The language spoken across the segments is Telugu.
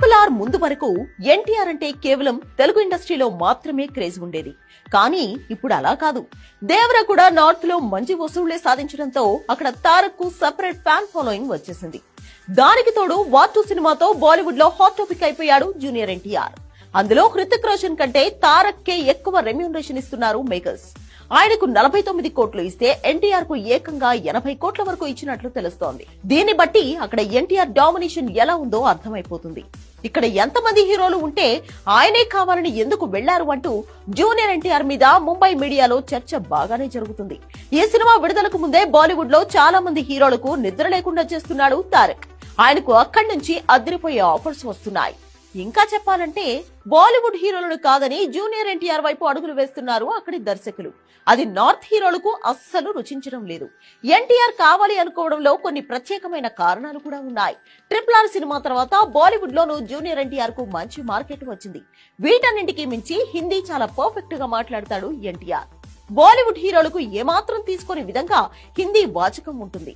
ట్రిపుల్ ముందు వరకు ఎన్టీఆర్ అంటే కేవలం తెలుగు ఇండస్ట్రీలో మాత్రమే క్రేజ్ ఉండేది. కానీ ఇప్పుడు అలా కాదు. దేవర కూడా నార్త్లో మంచి వసూళ్ళే సాధించడంతో అక్కడ తారక్కు సెపరేట్ ఫ్యాన్ ఫాలోయింగ్ వచ్చేసింది. దానికి తోడు వార్ సినిమాతో బాలీవుడ్లో హాట్ టాపిక్ అయిపోయాడు జూనియర్ ఎన్టీఆర్. అందులో హృతిక్ రోషన్ కంటే తారక్ కే ఎక్కువ రెమ్యూనరేషన్ ఇస్తున్నారు మేకర్స్. ఆయనకు నలభై తొమ్మిది కోట్లు ఇస్తే ఎన్టీఆర్కు ఏకంగా ఎనభై కోట్ల వరకు ఇచ్చినట్లు తెలుస్తోంది. దీన్ని బట్టి అక్కడ ఎన్టీఆర్ డామినేషన్ ఎలా ఉందో అర్థమైపోతుంది. ఇక్కడ ఎంతమంది హీరోలు ఉంటే ఆయనే కావాలని ఎందుకు వెళ్ళారు అంటూ జూనియర్ ఎన్టీఆర్ మీద ముంబై మీడియాలో చర్చ బాగానే జరుగుతుంది. ఈ సినిమా విడుదలకు ముందే బాలీవుడ్లో చాలా మంది హీరోలకు నిద్ర లేకుండా చేస్తున్నాడు తారక్. ఆయనకు అక్కడి నుంచి అదిరిపోయే ఆఫర్స్ వస్తున్నాయి. ఇంకా చెప్పాలంటే బాలీవుడ్ హీరోలను కాదని జూనియర్ ఎన్టీఆర్ వైపు అడుగులు వేస్తున్నారు అక్కడి దర్శకులు. అది నార్త్ హీరోలకు అస్సలు రుచించడం లేదు. ఎన్టీఆర్ కావాలి అనుకోవడంలో కొన్ని ప్రత్యేకమైన కారణాలు కూడా ఉన్నాయి. ట్రిపుల్ ఆర్ సినిమా తర్వాత బాలీవుడ్ లోను జూనియర్ ఎన్టీఆర్కు మంచి మార్కెట్ వచ్చింది. వీటన్నింటికి మించి హిందీ చాలా పర్ఫెక్ట్గా మాట్లాడతాడు ఎన్టీఆర్. బాలీవుడ్ హీరోలకు ఏమాత్రం తీసుకునే విధంగా హిందీ వాచకం ఉంటుంది.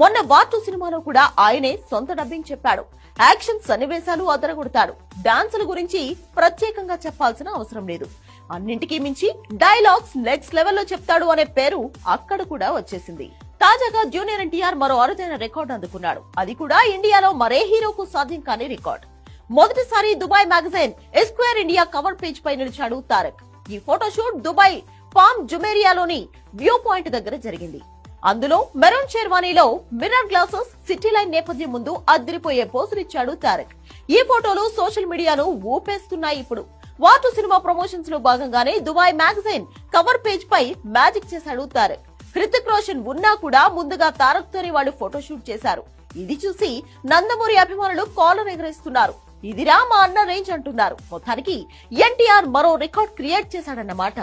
మొన్న వాటు సినిమాలో కూడా ఆయనే సొంత డబ్బింగ్ చెప్పాడు. యాక్షన్ సన్నివేశాలు అదరగొడతాడు. డాన్సుల గురించి ప్రత్యేకంగా చెప్పాల్సిన అవసరం లేదు. అన్నింటికీ మించి డైలాగ్స్ నెక్స్ట్ లెవెల్లో చెప్తాడు అనే పేరు అక్కడ కూడా వచ్చేసింది. తాజాగా జూనియర్ ఎన్టీఆర్ మరో అరుదైన రికార్డు అందుకున్నాడు. అది కూడా ఇండియాలో మరే హీరోకు సాధ్యం కాని రికార్డ్. మొదటిసారి Dubai magazine Esquire India cover page పై నిలిచాడు తారక్. ఈ ఫోటోషూట్ దుబాయ్ పామ్ జుమేరియాలోని వ్యూ పాయింట్ దగ్గర జరిగింది. అందులో మెరూన్ షెర్వానీలో మిర్రర్ గ్లాసెస్ సిటీ లైన్ నేపథ్యం ముందు అదిరిపోయే పోజులిచ్చాడు తారక్. ఈ ఫోటోలు సోషల్ మీడియాను ఊపేస్తున్నాయి ఇప్పుడు. వాటు సినిమా ప్రమోషన్స్లో భాగంగానే దుబాయ్ మ్యాగజైన్ కవర్ పేజ్ పై మ్యాజిక్ చేశాడు తారక్. హృతిక్ రోషన్ ఉన్నా కూడా ముందుగా తారక్ తోనే వాళ్ళు ఫోటోషూట్ చేశారు. ఇది చూసి నందమూరి అభిమానులు కాలర్ ఎగరేస్తున్నారు. ఇదిరా మా అన్న రేంజ్ అంటున్నారు. మొత్తానికి ఎన్టీఆర్ మరో రికార్డ్ క్రియేట్ చేశాడన్నమాట.